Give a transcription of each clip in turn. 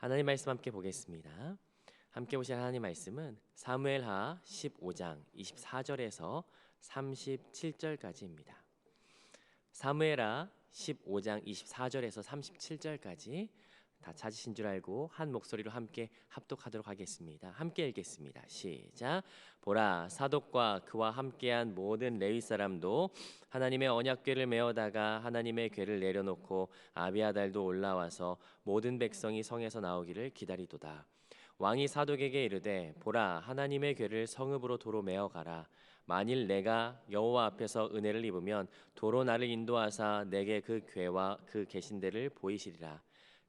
하나님 말씀 함께 보겠습니다. 함께 보실 하나님 말씀은 사무엘하 15장 24절에서 37절까지입니다. 사무엘하 15장 24절에서 37절까지 다 찾으신 줄 알고 한 목소리로 함께 합독하도록 하겠습니다. 함께 읽겠습니다. 시작. 보라 사독과 그와 함께한 모든 레위 사람도 하나님의 언약궤를 메어다가 하나님의 궤를 내려놓고 아비아달도 올라와서 모든 백성이 성에서 나오기를 기다리도다. 왕이 사독에게 이르되 보라 하나님의 궤를 성읍으로 도로 메어 가라. 만일 내가 여호와 앞에서 은혜를 입으면 도로 나를 인도하사 내게 그 궤와 그 계신대를 보이시리라.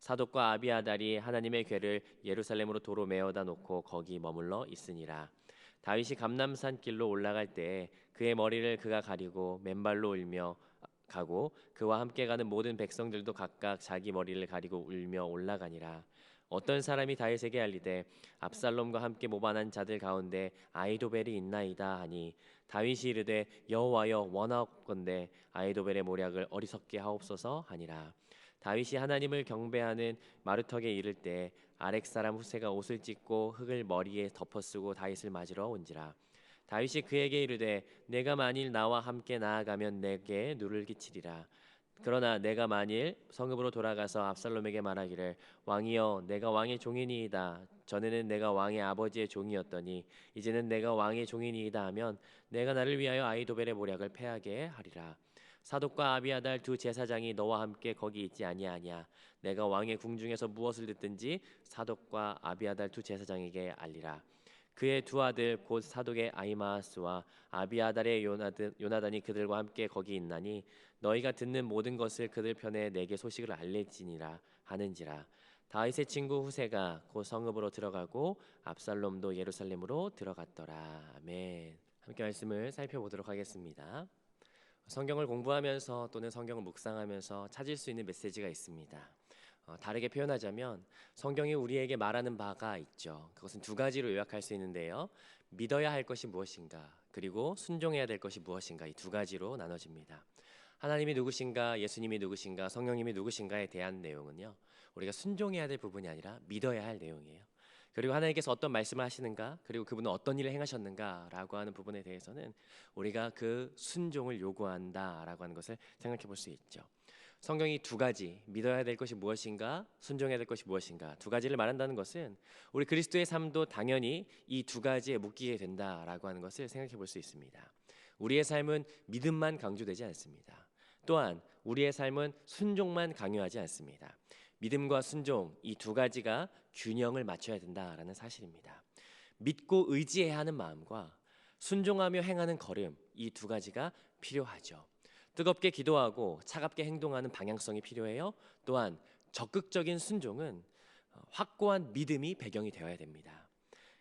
사독과 아비아달이 하나님의 궤를 예루살렘으로 도로 메어다 놓고 거기 머물러 있으니라. 다윗이 감남산 길로 올라갈 때에 그의 머리를 그가 가리고 맨발로 울며 가고 그와 함께 가는 모든 백성들도 각각 자기 머리를 가리고 울며 올라가니라. 어떤 사람이 다윗에게 알리되 압살롬과 함께 모반한 자들 가운데 아이도벨이 있나이다 하니 다윗이 이르되 여호와여 원하옵건대 아이도벨의 모략을 어리석게 하옵소서 하니라. 다윗이 하나님을 경배하는 마르턱에 이를 때 아렉 사람 후세가 옷을 찢고 흙을 머리에 덮어 쓰고 다윗을 맞으러 온지라. 다윗이 그에게 이르되 내가 만일 나와 함께 나아가면 내게 누를 끼치리라. 그러나 내가 만일 성읍으로 돌아가서 압살롬에게 말하기를 왕이여 내가 왕의 종이니이다. 전에는 내가 왕의 아버지의 종이었더니 이제는 내가 왕의 종이니이다. 하면 내가 나를 위하여 아이도벨의 모략을 패하게 하리라 사독과 아비아달 두 제사장이 너와 함께 거기 있지 아니하냐. 내가 왕의 궁중에서 무엇을 듣든지 사독과 아비아달 두 제사장에게 알리라. 그의 두 아들 곧 사독의 아이마스와 아비아달의 요나단, 요나단이 그들과 함께 거기 있나니 너희가 듣는 모든 것을 그들 편에 내게 소식을 알릴지니라 하는지라. 다윗의 친구 후세가 곧 성읍으로 들어가고 압살롬도 예루살렘으로 들어갔더라. 아멘. 함께 말씀을 살펴보도록 하겠습니다. 성경을 공부하면서 또는 성경을 묵상하면서 찾을 수 있는 메시지가 있습니다. 어, 다르게 표현하자면 성경이 우리에게 말하는 바가 있죠. 그것은 두 가지로 요약할 수 있는데요. 믿어야 할 것이 무엇인가, 그리고 순종해야 될 것이 무엇인가 이 두 가지로 나눠집니다. 하나님이 누구신가, 예수님이 누구신가, 성령님이 누구신가에 대한 내용은요. 우리가 순종해야 될 부분이 아니라 믿어야 할 내용이에요. 그리고 하나님께서 어떤 말씀을 하시는가, 그리고 그분은 어떤 일을 행하셨는가라고 하는 부분에 대해서는 우리가 그 순종을 요구한다라고 하는 것을 생각해 볼 수 있죠. 성경이 두 가지 믿어야 될 것이 무엇인가, 순종해야 될 것이 무엇인가 두 가지를 말한다는 것은 우리 그리스도의 삶도 당연히 이 두 가지에 묶이게 된다라고 하는 것을 생각해 볼 수 있습니다. 우리의 삶은 믿음만 강조되지 않습니다. 또한 우리의 삶은 순종만 강요하지 않습니다. 믿음과 순종 이 두 가지가 균형을 맞춰야 된다라는 사실입니다. 믿고 의지해야 하는 마음과 순종하며 행하는 걸음 이 두 가지가 필요하죠. 뜨겁게 기도하고 차갑게 행동하는 방향성이 필요해요. 또한 적극적인 순종은 확고한 믿음이 배경이 되어야 됩니다.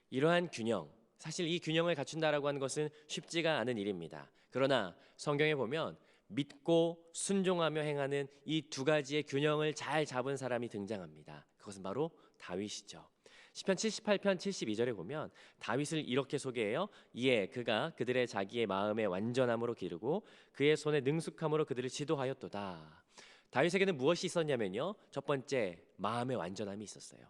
이러한 균형, 사실 이 균형을 갖춘다라고 하는 것은 쉽지가 않은 일입니다. 그러나 성경에 보면 믿고 순종하며 행하는 이 두 가지의 균형을 잘 잡은 사람이 등장합니다. 그것은 바로 다윗이죠. 시편 78편 72절에 보면 다윗을 이렇게 소개해요. 이에 그가 그들의 자기의 마음의 완전함으로 기르고 그의 손의 능숙함으로 그들을 지도하였도다. 다윗에게는 무엇이 있었냐면요. 첫 번째 마음의 완전함이 있었어요.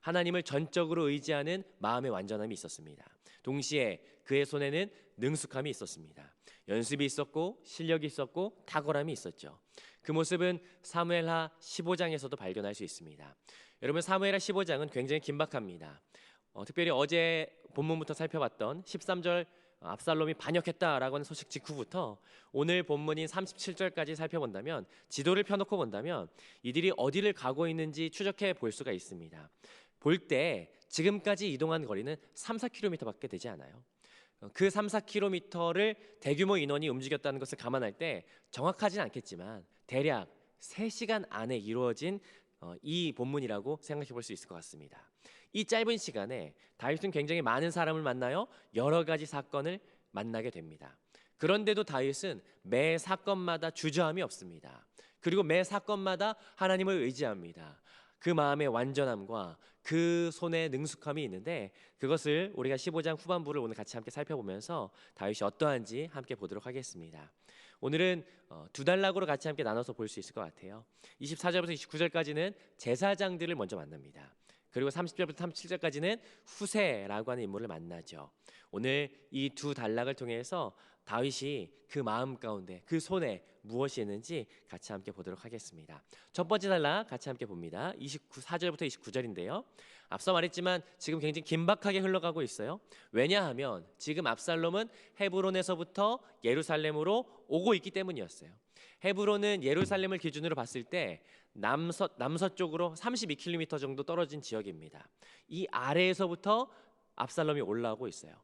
하나님을 전적으로 의지하는 마음의 완전함이 있었습니다. 동시에 그의 손에는 능숙함이 있었습니다. 연습이 있었고 실력이 있었고 탁월함이 있었죠. 그 모습은 사무엘하 15장에서도 발견할 수 있습니다. 여러분 사무엘하 15장은 굉장히 긴박합니다. 어, 특별히 어제 본문부터 살펴봤던 13절 압살롬이 반역했다라고 하는 소식 직후부터 오늘 본문인 37절까지 살펴본다면 지도를 펴놓고 본다면 이들이 어디를 가고 있는지 추적해 볼 수가 있습니다. 볼 때 지금까지 이동한 거리는 3, 4km밖에 되지 않아요. 그 3, 4km를 대규모 인원이 움직였다는 것을 감안할 때 정확하지는 않겠지만 대략 3시간 안에 이루어진 어, 이 본문이라고 생각해 볼 수 있을 것 같습니다. 이 짧은 시간에 다윗은 굉장히 많은 사람을 만나요. 여러 가지 사건을 만나게 됩니다. 그런데도 다윗은 매 사건마다 주저함이 없습니다. 그리고 매 사건마다 하나님을 의지합니다. 그 마음의 완전함과 그 손의 능숙함이 있는데 그것을 우리가 15장 후반부를 오늘 같이 함께 살펴보면서 다윗이 어떠한지 함께 보도록 하겠습니다. 오늘은 어, 두 단락으로 같이 함께 나눠서 볼 수 있을 것 같아요. 24절부터 29절까지는 제사장들을 먼저 만납니다. 그리고 30절부터 37절까지는 후세라고 하는 인물을 만나죠. 오늘 이 두 단락을 통해서 다윗이 그 마음 가운데 그 손에 무엇이 있는지 같이 함께 보도록 하겠습니다. 첫 번째 단락 같이 함께 봅니다. 24절부터 29절인데요. 앞서 말했지만 지금 굉장히 긴박하게 흘러가고 있어요. 왜냐하면 지금 압살롬은 헤브론에서부터 예루살렘으로 오고 있기 때문이었어요. 헤브론은 예루살렘을 기준으로 봤을 때 남서 남서쪽으로 32km 정도 떨어진 지역입니다. 이 아래에서부터 압살롬이 올라오고 있어요.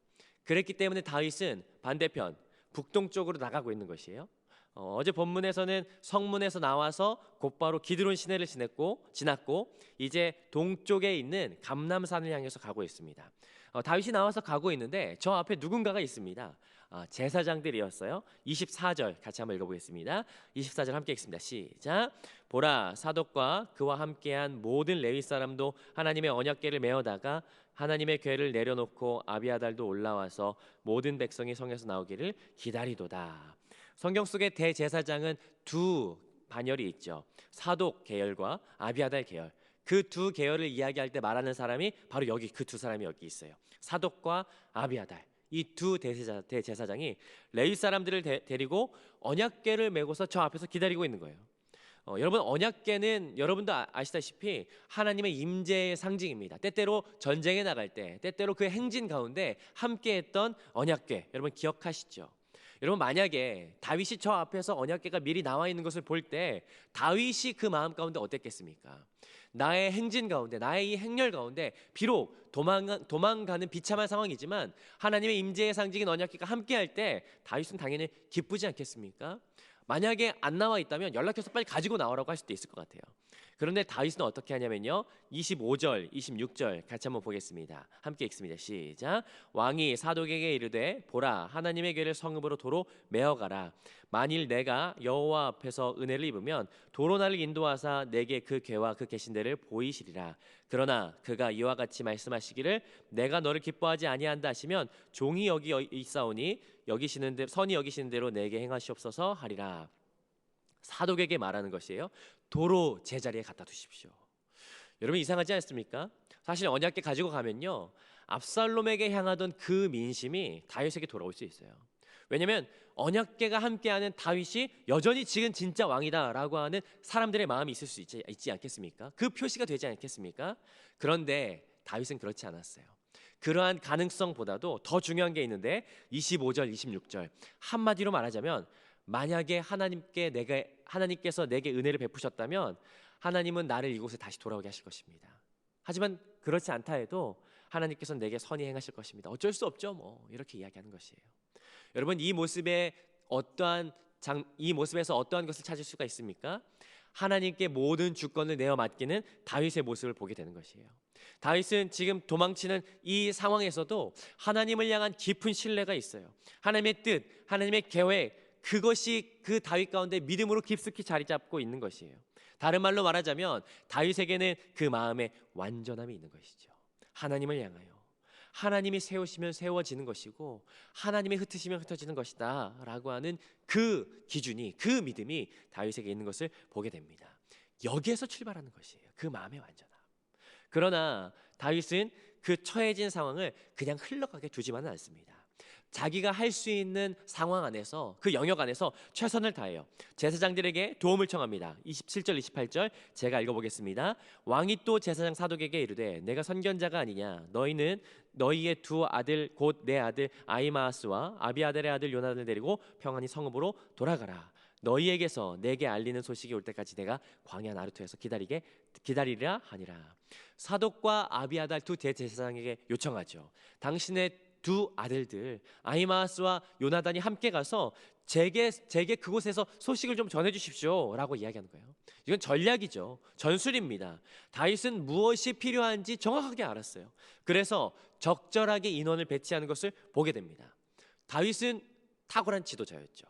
그랬기 때문에 다윗은 반대편 북동쪽으로 나가고 있는 것이에요. 어, 제 본문에서는 성문에서 나와서 곧바로 기드론 시내를 지냈고 지났고 이제 동쪽에 있는 감남산을 향해서 가고 있습니다. 어, 다윗이 나와서 가고 있는데 저 앞에 누군가가 있습니다. 아, 제사장들이었어요. 24절 같이 한번 읽어보겠습니다. 24절 함께 읽습니다. 시작. 보라 사독과 그와 함께한 모든 레위 사람도 하나님의 언약궤를 메어다가 하나님의 궤를 내려놓고 아비아달도 올라와서 모든 백성이 성에서 나오기를 기다리도다. 성경 속의 대제사장은 두 반열이 있죠. 사독 계열과 아비아달 계열. 그 두 계열을 이야기할 때 말하는 사람이 바로 여기 그 두 사람이 여기 있어요. 사독과 아비아달. 이 두 대제사, 대제사장이 레위 사람들을 데, 데리고 언약궤를 메고서 저 앞에서 기다리고 있는 거예요. 어, 여러분 언약궤는 여러분도 아, 시다시피 하나님의 임재의 상징입니다. 때때로 전쟁에 나갈 때, 때때로 그 행진 가운데 함께했던 언약궤 여러분 기억하시죠? 여러분 만약에 다윗이 저 앞에서 언약궤가 미리 나와 있는 것을 볼 때 다윗이 그 마음 가운데 어땠겠습니까? 나의 행진 가운데 나의 이 행렬 가운데 비록 도망 도망가는 비참한 상황이지만 하나님의 임재의 상징인 언약궤가 함께할 때 다윗은 당연히 기쁘지 않겠습니까? 만약에 안 나와 있다면 연락해서 빨리 가지고 나오라고 할 수도 있을 것 같아요. 그런데 다윗은 어떻게 하냐면요. 25절, 26절 같이 한번 보겠습니다. 함께 읽습니다. 시작. 왕이 사독에게 이르되 보라 하나님의 궤를 성읍으로 도로 메어 가라. 만일 내가 여호와 앞에서 은혜를 입으면 도로 나를 인도하사 내게 그 궤와 그 계신대를 보이시리라. 그러나 그가 이와 같이 말씀하시기를 내가 너를 기뻐하지 아니한다 하시면 종이 여기 있사오니 여기시는 대 선이 여기시는 대로 내게 행하시옵소서 하리라. 사독에게 말하는 것이에요. 도로 제자리에 갖다 두십시오. 여러분 이상하지 않습니까? 사실 언약궤 가지고 가면요. 압살롬에게 향하던 그 민심이 다윗에게 돌아올 수 있어요. 왜냐하면 언약궤가 함께하는 다윗이 여전히 지금 진짜 왕이다라고 하는 사람들의 마음이 있을 수 있지, 있지 않겠습니까? 그 표시가 되지 않겠습니까? 그런데 다윗은 그렇지 않았어요. 그러한 가능성보다도 더 중요한 게 있는데 25절, 26절 한마디로 말하자면 만약에 하나님께 내가 하나님께서 내게 은혜를 베푸셨다면 하나님은 나를 이곳에 다시 돌아오게 하실 것입니다. 하지만 그렇지 않다 해도 하나님께서 내게 선히 행하실 것입니다. 어쩔 수 없죠, 뭐 이렇게 이야기하는 것이에요. 여러분 이 모습에 어떠한 장, 이 모습에서 어떠한 것을 찾을 수가 있습니까? 하나님께 모든 주권을 내어 맡기는 다윗의 모습을 보게 되는 것이에요. 다윗은 지금 도망치는 이 상황에서도 하나님을 향한 깊은 신뢰가 있어요. 하나님의 뜻, 하나님의 계획, 그것이 그 다윗 가운데 믿음으로 깊숙이 자리 잡고 있는 것이에요. 다른 말로 말하자면 다윗에게는 그 마음에 완전함이 있는 것이죠. 하나님을 향하여 하나님이 세우시면 세워지는 것이고 하나님이 흩으시면 흩어지는 것이다라고 하는 그 기준이 그 믿음이 다윗에게 있는 것을 보게 됩니다. 여기에서 출발하는 것이에요. 그 마음의 완전함. 그러나 다윗은 그 처해진 상황을 그냥 흘러가게 두지만은 않습니다. 자기가 할 수 있는 상황 안에서 그 영역 안에서 최선을 다해요. 제사장들에게 도움을 청합니다. 27절 28절 제가 읽어보겠습니다. 왕이 또 제사장 사독에게 이르되 내가 선견자가 아니냐 너희는 너희의 두 아들 곧 내 아들 아이마스와 아비아델의 아들 요나단을 데리고 평안히 성읍으로 돌아가라. 너희에게서 내게 알리는 소식이 올 때까지 내가 광야 나루토에서 기다리게 기다리라 하니라. 사독과 아비아달 두 대제사장에게 요청하죠. 당신의 두 아들들 아히마스와 요나단이 함께 가서 제게 제게 그곳에서 소식을 좀 전해 주십시오라고 이야기하는 거예요. 이건 전략이죠. 전술입니다. 다윗은 무엇이 필요한지 정확하게 알았어요. 그래서 적절하게 인원을 배치하는 것을 보게 됩니다. 다윗은 탁월한 지도자였죠.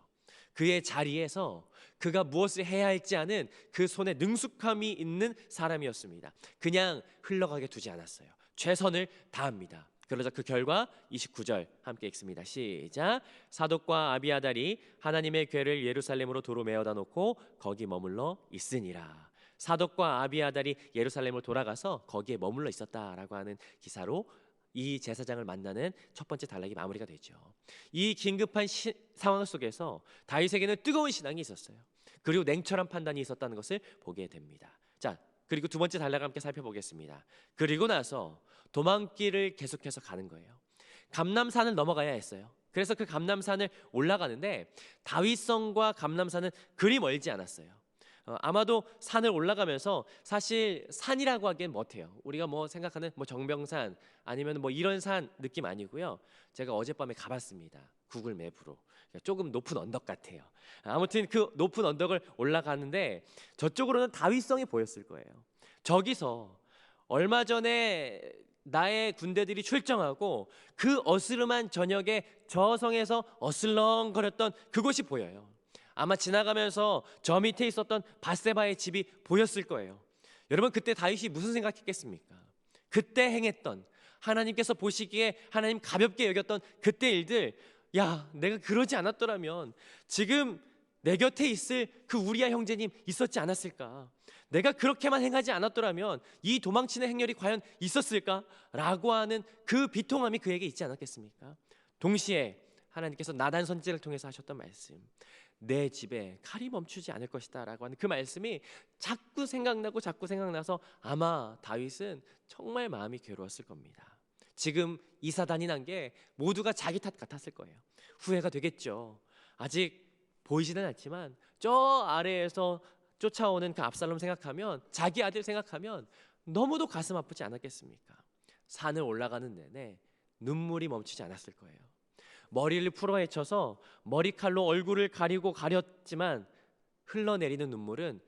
그의 자리에서 그가 무엇을 해야 할지 아는 그 손에 능숙함이 있는 사람이었습니다. 그냥 흘러가게 두지 않았어요. 최선을 다합니다. 그러자 그 결과 29절 함께 읽습니다. 시작. 사독과 아비아달이 하나님의 궤를 예루살렘으로 도로 메어다 놓고 거기 머물러 있으니라. 사독과 아비아달이 예루살렘으로 돌아가서 거기에 머물러 있었다라고 하는 기사로 이 제사장을 만나는 첫 번째 단락이 마무리가 되죠. 이 긴급한 시, 상황 속에서 다윗에게는 뜨거운 신앙이 있었어요. 그리고 냉철한 판단이 있었다는 것을 보게 됩니다. 자, 그리고 두 번째 단락 함께 살펴보겠습니다. 그리고 나서 도망길을 계속해서 가는 거예요. 감남산을 넘어가야 했어요. 그래서 그 감남산을 올라가는데 다윗성과 감남산은 그리 멀지 않았어요. 어, 아마도 산을 올라가면서 사실 산이라고 하기엔 못해요. 우리가 뭐 생각하는 뭐 정병산 아니면 뭐 이런 산 느낌 아니고요. 제가 어젯밤에 가봤습니다. 구글 맵으로 조금 높은 언덕 같아요. 아무튼 그 높은 언덕을 올라가는데 저쪽으로는 다윗성이 보였을 거예요. 저기서 얼마 전에 나의 군대들이 출정하고 그 어스름한 저녁에 저 성에서 어슬렁거렸던 그곳이 보여요. 아마 지나가면서 저 밑에 있었던 바세바의 집이 보였을 거예요. 여러분 그때 다윗이 무슨 생각했겠습니까? 그때 행했던 하나님께서 보시기에 하나님 가볍게 여겼던 그때 일들 야 내가 그러지 않았더라면 지금 내 곁에 있을 그 우리아 형제님 있었지 않았을까? 내가 그렇게만 행하지 않았더라면 이 도망치는 행렬이 과연 있었을까? 라고 하는 그 비통함이 그에게 있지 않았겠습니까? 동시에 하나님께서 나단 선지를 통해서 하셨던 말씀 내 집에 칼이 멈추지 않을 것이다 라고 하는 그 말씀이 자꾸 생각나고 자꾸 생각나서 아마 다윗은 정말 마음이 괴로웠을 겁니다. 지금 이사단이 난 게 모두가 자기 탓 같았을 거예요. 후회가 되겠죠. 아직 보이지는 않지만 저 아래에서 쫓아오는 그 압살롬 생각하면 자기 아들 생각하면 너무도 가슴 아프지 않았겠습니까? 산을 올라가는 내내 눈물이 멈추지 않았을 거예요. 머리를 풀어 헤쳐서 머리칼로 얼굴을 가리고 가렸지만 흘러내리는 눈물은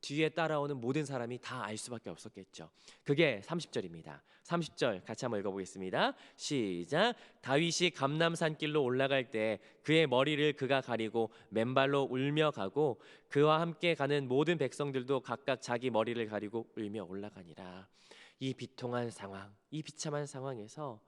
뒤에 따라오는 모든 사람이 다 알 수밖에 없었겠죠. 그게 30절입니다. 30절 같이 한번 읽어보겠습니다. 시작. 다윗이 감남산 길로 올라갈 때 그의 머리를 그가 가리고 맨발로 울며 가고 그와 함께 가는 모든 백성들도 각각 자기 머리를 가리고 울며 올라가니라. 이 비통한 상황, 이 비참한 상황에서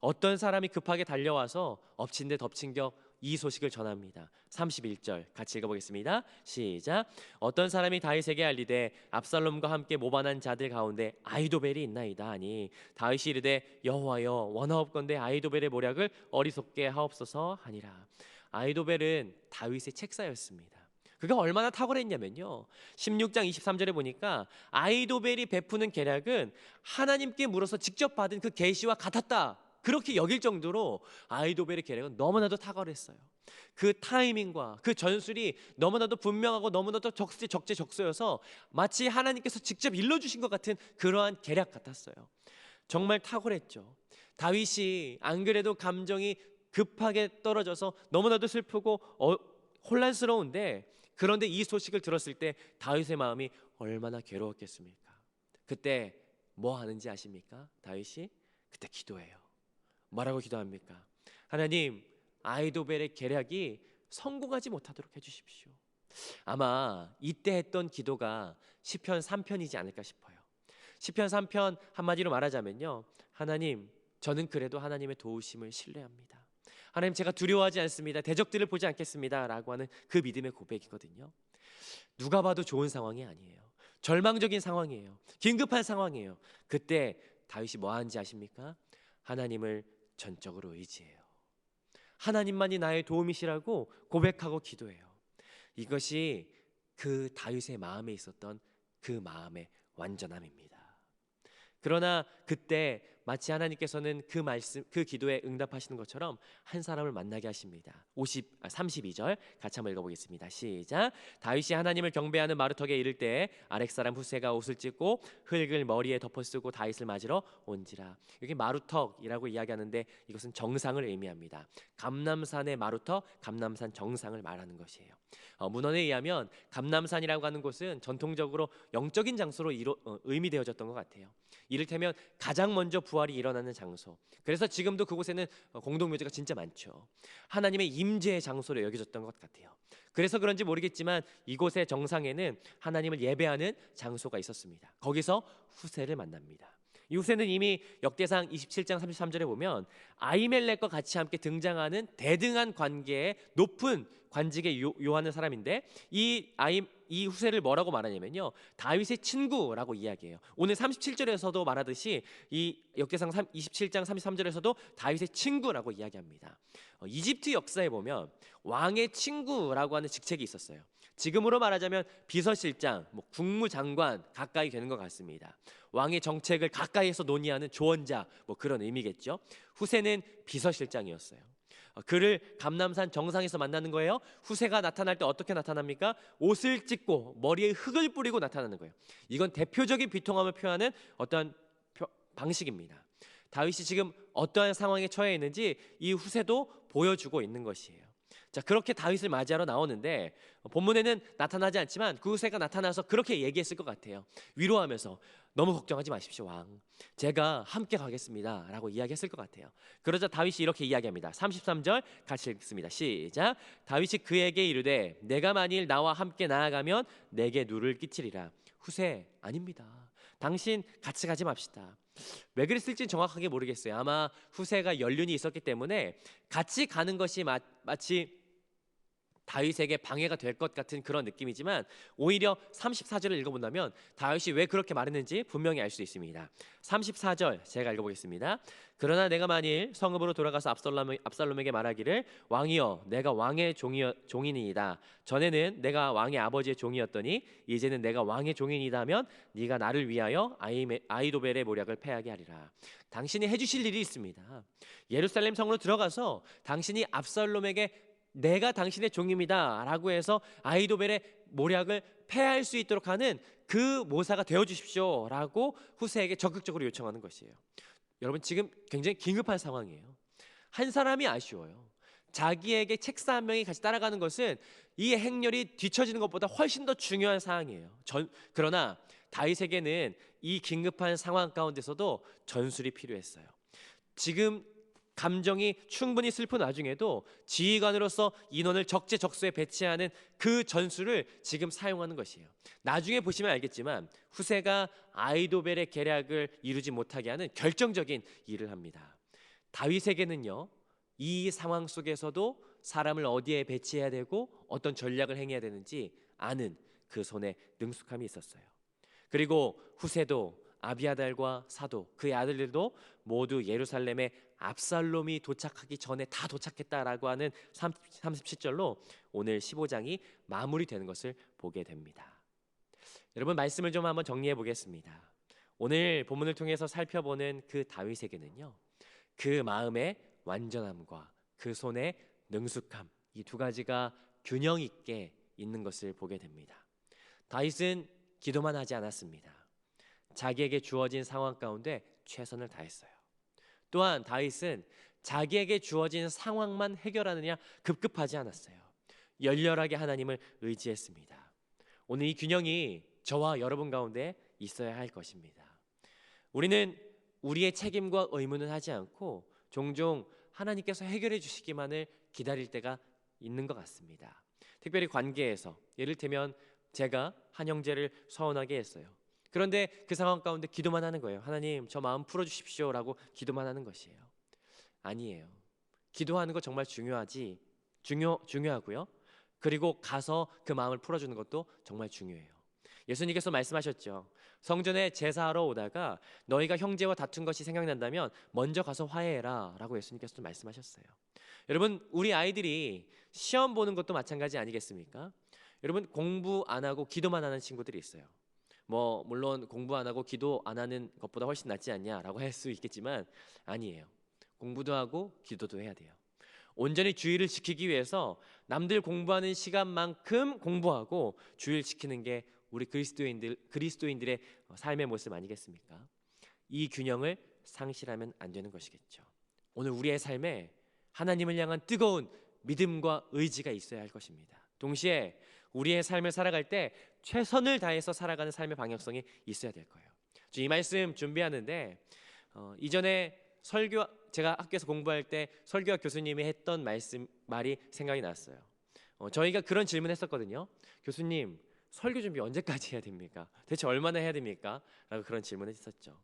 어떤 사람이 급하게 달려와서 엎친 데 덮친 격 이 소식을 전합니다. 31절 같이 읽어보겠습니다. 시작. 어떤 사람이 다윗에게 알리되 압살롬과 함께 모반한 자들 가운데 아이도벨이 있나이다 하니 다윗이 이르되 여호와여 원하옵건대 아이도벨의 모략을 어리석게 하옵소서 하니라. 아이도벨은 다윗의 책사였습니다. 그가 얼마나 탁월했냐면요. 16장 23절에 보니까 아이도벨이 베푸는 계략은 하나님께 물어서 직접 받은 그 계시와 같았다. 그렇게 여길 정도로 아이도벨의 계략은 너무나도 탁월했어요. 그 타이밍과 그 전술이 너무나도 분명하고 너무나도 적재 적재 적소여서 마치 하나님께서 직접 일러주신 것 같은 그러한 계략 같았어요. 정말 탁월했죠. 다윗이 안 그래도 감정이 급하게 떨어져서 너무나도 슬프고 어, 혼란스러운데 그런데 이 소식을 들었을 때 다윗의 마음이 얼마나 괴로웠겠습니까? 그때 뭐 하는지 아십니까? 다윗이 그때 기도해요. 뭐라고 기도합니까? 하나님 아이도벨의 계략이 성공하지 못하도록 해주십시오. 아마 이때 했던 기도가 시편 3편이지 않을까 싶어요. 시편 3편 한마디로 말하자면요. 하나님 저는 그래도 하나님의 도우심을 신뢰합니다. 하나님 제가 두려워하지 않습니다. 대적들을 보지 않겠습니다 라고 하는 그 믿음의 고백이거든요. 누가 봐도 좋은 상황이 아니에요. 절망적인 상황이에요. 긴급한 상황이에요. 그때 다윗이 뭐 하는지 아십니까? 하나님을 전적으로 의지해요. 하나님만이 나의 도움이시라고 고백하고 기도해요. 이것이 그 다윗의 마음에 있었던 그 마음의 완전함입니다. 그러나 그때 마치 하나님께서는 그 말씀 그 기도에 응답하시는 것처럼 한 사람을 만나게 하십니다. 50 아, 32절 같이 한번 읽어 보겠습니다. 시작. 다윗이 하나님을 경배하는 마루턱에 이를 때 아렉 사람 후세가 옷을 찢고 흙을 머리에 덮어 쓰고 다윗을 맞으러 온지라. 여기 마루턱이라고 이야기하는데 이것은 정상을 의미합니다. 감남산의 마루턱, 감남산 정상을 말하는 것이에요. 어, 문헌에 의하면 감남산이라고 하는 곳은 전통적으로 영적인 장소로 이루, 어, 의미되어졌던 것 같아요. 이를테면 가장 먼저 부활이 일어나는 장소. 그래서 지금도 그곳에는 어, 공동묘지가 진짜 많죠. 하나님의 임재의 장소로 여겨졌던 것 같아요. 그래서 그런지 모르겠지만 이곳의 정상에는 하나님을 예배하는 장소가 있었습니다. 거기서 후세를 만납니다. 이 후세는 이미 역대상 27장 33절에 보면 아이멜렉과 같이 함께 등장하는 대등한 관계의 높은 관직에 요, 요하는 사람인데 이 아이 이 후세를 뭐라고 말하냐면요 다윗의 친구라고 이야기해요. 오늘 37절에서도 말하듯이 이 역대상 27장 33절에서도 다윗의 친구라고 이야기합니다. 어, 이집트 역사에 보면 왕의 친구라고 하는 직책이 있었어요. 지금으로 말하자면 비서실장, 뭐 국무장관 가까이 되는 것 같습니다. 왕의 정책을 가까이에서 논의하는 조언자, 뭐 그런 의미겠죠. 후세는 비서실장이었어요. 어, 그를 감남산 정상에서 만나는 거예요. 후세가 나타날 때 어떻게 나타납니까? 옷을 찢고 머리에 흙을 뿌리고 나타나는 거예요. 이건 대표적인 비통함을 표하는 어떠한 표- 방식입니다. 다윗이 지금 어떠한 상황에 처해 있는지 이 후세도 보여주고 있는 것이에요. 자 그렇게 다윗을 맞이하러 나오는데 본문에는 나타나지 않지만 그 후세가 나타나서 그렇게 얘기했을 것 같아요. 위로하면서 너무 걱정하지 마십시오 왕. 제가 함께 가겠습니다 라고 이야기했을 것 같아요. 그러자 다윗이 이렇게 이야기합니다. 33절 같이 읽습니다. 시작. 다윗이 그에게 이르되 내가 만일 나와 함께 나아가면 내게 누를 끼치리라. 후세 아닙니다. 당신 같이 가지 맙시다. 왜 그랬을지 정확하게 모르겠어요. 아마 후세가 연륜이 있었기 때문에 같이 가는 것이 마, 마치 다윗에게 방해가 될 것 같은 그런 느낌이지만 오히려 34절을 읽어본다면 다윗이 왜 그렇게 말했는지 분명히 알 수 있습니다. 34절 제가 읽어보겠습니다. 그러나 내가 만일 성읍으로 돌아가서 압살롬, 압살롬에게 말하기를 왕이여 내가 왕의 종이, 종인이다. 전에는 내가 왕의 아버지의 종이었더니 이제는 내가 왕의 종인이다면 네가 나를 위하여 아이메, 아이도벨의 모략을 패하게 하리라. 당신이 해주실 일이 있습니다. 예루살렘 성으로 들어가서 당신이 압살롬에게 내가 당신의 종입니다 라고 해서 아이도벨의 모략을 패할 수 있도록 하는 그 모사가 되어 주십시오 라고 후세에게 적극적으로 요청하는 것이에요. 여러분 지금 굉장히 긴급한 상황이에요. 한 사람이 아쉬워요. 자기에게 책사 한 명이 같이 따라가는 것은 이 행렬이 뒤처지는 것보다 훨씬 더 중요한 상황이에요. 전, 그러나 다윗에게는 이 긴급한 상황 가운데서도 전술이 필요했어요. 지금 감정이 충분히 슬픈 와중에도 지휘관으로서 인원을 적재적소에 배치하는 그 전술을 지금 사용하는 것이에요. 나중에 보시면 알겠지만 후세가 아이도벨의 계략을 이루지 못하게 하는 결정적인 일을 합니다. 다윗에게는요 이 상황 속에서도 사람을 어디에 배치해야 되고 어떤 전략을 행해야 되는지 아는 그 손에 능숙함이 있었어요. 그리고 후세도 아비아달과 사도 그의 아들들도 모두 예루살렘에 압살롬이 도착하기 전에 다 도착했다라고 하는 37절로 오늘 15장이 마무리되는 것을 보게 됩니다. 여러분 말씀을 좀 한번 정리해 보겠습니다. 오늘 본문을 통해서 살펴보는 그 다윗에게는요. 그 마음의 완전함과 그 손의 능숙함 이 두 가지가 균형 있게 있는 것을 보게 됩니다. 다윗은 기도만 하지 않았습니다. 자기에게 주어진 상황 가운데 최선을 다했어요. 또한 다윗은 자기에게 주어진 상황만 해결하느냐 급급하지 않았어요. 열렬하게 하나님을 의지했습니다. 오늘 이 균형이 저와 여러분 가운데 있어야 할 것입니다. 우리는 우리의 책임과 의무는 하지 않고 종종 하나님께서 해결해 주시기만을 기다릴 때가 있는 것 같습니다. 특별히 관계에서 예를 들면 제가 한 형제를 서운하게 했어요. 그런데 그 상황 가운데 기도만 하는 거예요. 하나님, 저 마음 풀어 주십시오라고 기도만 하는 것이에요. 아니에요. 기도하는 거 정말 중요하지. 중요 중요하고요. 그리고 가서 그 마음을 풀어 주는 것도 정말 중요해요. 예수님께서 말씀하셨죠. 성전에 제사하러 오다가 너희가 형제와 다툰 것이 생각난다면 먼저 가서 화해해라라고 예수님께서 말씀하셨어요. 여러분, 우리 아이들이 시험 보는 것도 마찬가지 아니겠습니까? 여러분 공부 안 하고 기도만 하는 친구들이 있어요. 뭐 물론 공부 안 하고 기도 안 하는 것보다 훨씬 낫지 않냐라고 할 수 있겠지만 아니에요. 공부도 하고 기도도 해야 돼요. 온전히 주의를 지키기 위해서 남들 공부하는 시간만큼 공부하고 주의를 지키는 게 우리 그리스도인들 그리스도인들의 삶의 모습 아니겠습니까? 이 균형을 상실하면 안 되는 것이겠죠. 오늘 우리의 삶에 하나님을 향한 뜨거운 믿음과 의지가 있어야 할 것입니다. 동시에 우리의 삶을 살아갈 때 최선을 다해서 살아가는 삶의 방향성이 있어야 될 거예요. 이 말씀 준비하는데 어, 이전에 설교 제가 학교에서 공부할 때 설교학 교수님이 했던 말씀 말이 생각이 났어요. 어, 저희가 그런 질문했었거든요. 교수님 설교 준비 언제까지 해야 됩니까? 대체 얼마나 해야 됩니까? 라고 그런 질문을 했었죠.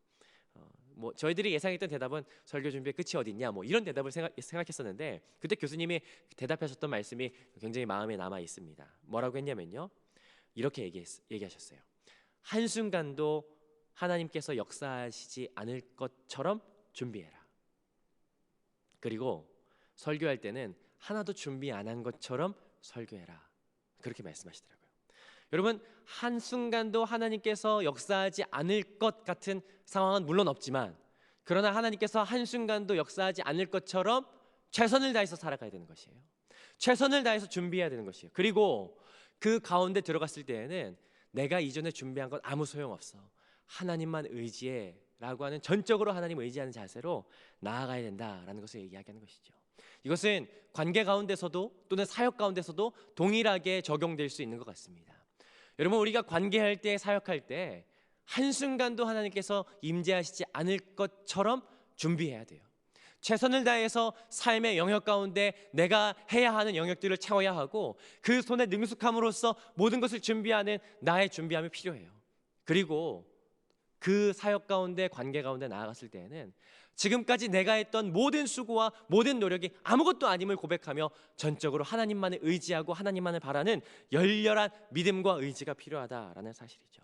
어, 뭐 저희들이 예상했던 대답은 설교 준비의 끝이 어딨냐 뭐 이런 대답을 생각, 생각했었는데 그때 교수님이 대답하셨던 말씀이 굉장히 마음에 남아 있습니다. 뭐라고 했냐면요. 이렇게 얘기했, 얘기하셨어요. 한순간도 하나님께서 역사하시지 않을 것처럼 준비해라. 그리고 설교할 때는 하나도 준비 안 한 것처럼 설교해라. 그렇게 말씀하시더라고요. 여러분 한순간도 하나님께서 역사하지 않을 것 같은 상황은 물론 없지만 그러나 하나님께서 한순간도 역사하지 않을 것처럼 최선을 다해서 살아가야 되는 것이에요. 최선을 다해서 준비해야 되는 것이에요. 그리고 그 가운데 들어갔을 때에는 내가 이전에 준비한 건 아무 소용없어. 하나님만 의지해 라고 하는 전적으로 하나님 의지하는 자세로 나아가야 된다라는 것을 이야기하는 것이죠. 이것은 관계 가운데서도 또는 사역 가운데서도 동일하게 적용될 수 있는 것 같습니다. 여러분 우리가 관계할 때 사역할 때 한순간도 하나님께서 임재하시지 않을 것처럼 준비해야 돼요. 최선을 다해서 삶의 영역 가운데 내가 해야 하는 영역들을 채워야 하고 그 손에 능숙함으로써 모든 것을 준비하는 나의 준비함이 필요해요. 그리고 그 사역 가운데 관계 가운데 나아갔을 때에는 지금까지 내가 했던 모든 수고와 모든 노력이 아무것도 아님을 고백하며 전적으로 하나님만을 의지하고 하나님만을 바라는 열렬한 믿음과 의지가 필요하다라는 사실이죠.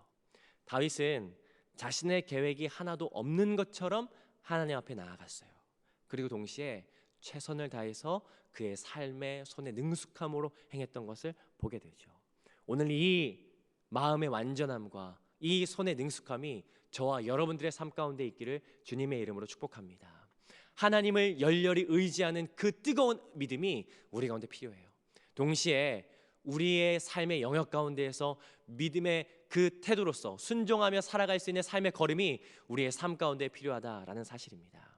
다윗은 자신의 계획이 하나도 없는 것처럼 하나님 앞에 나아갔어요. 그리고 동시에 최선을 다해서 그의 삶의 손에 능숙함으로 행했던 것을 보게 되죠. 오늘 이 마음의 완전함과 이 손의 능숙함이 저와 여러분들의 삶 가운데 있기를 주님의 이름으로 축복합니다. 하나님을 열렬히 의지하는 그 뜨거운 믿음이 우리 가운데 필요해요. 동시에 우리의 삶의 영역 가운데에서 믿음의 그 태도로서 순종하며 살아갈 수 있는 삶의 걸음이 우리의 삶 가운데 필요하다라는 사실입니다.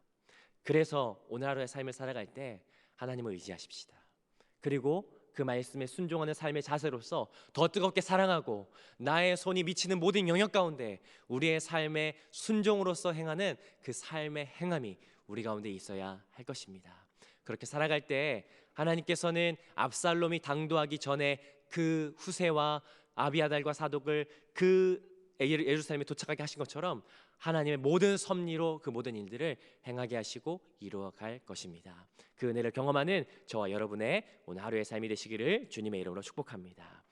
그래서 오늘 하루의 삶을 살아갈 때 하나님을 의지하십시다. 그리고 그 말씀에 순종하는 삶의 자세로서 더 뜨겁게 사랑하고 나의 손이 미치는 모든 영역 가운데 우리의 삶의 순종으로서 행하는 그 삶의 행함이 우리 가운데 있어야 할 것입니다. 그렇게 살아갈 때 하나님께서는 압살롬이 당도하기 전에 그 후세와 아비아달과 사독을 그 예루살렘에 도착하게 하신 것처럼 하나님의 모든 섭리로 그 모든 일들을 행하게 하시고 이루어갈 것입니다. 그 은혜를 경험하는 저와 여러분의 오늘 하루의 삶이 되시기를 주님의 이름으로 축복합니다.